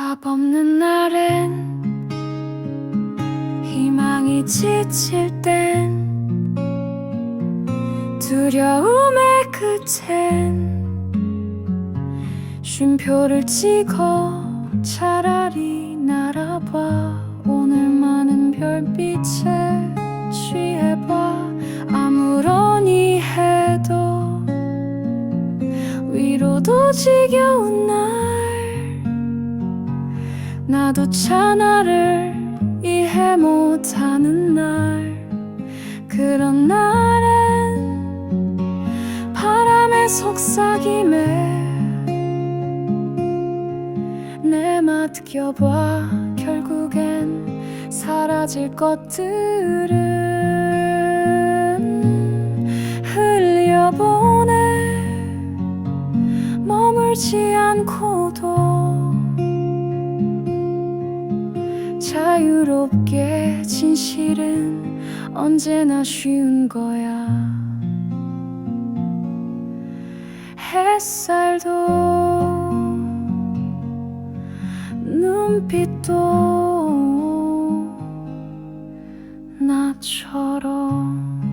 답 없는 날엔 희망이 지칠 땐 두려움의 끝엔 쉼표를 찍어 차라리 날아봐. 오늘만은 별빛에 취해봐. 아무러니 해도 위로도 지겨운 날 나도 차 나를 이해 못하는 날. 그런 날엔 바람에 속삭임에 내 맡겨봐. 결국엔 사라질 것들은 흘려보내. 머물지 않고도 자유롭게 진실은 언제나 쉬운 거야. 햇살도 눈빛도 나처럼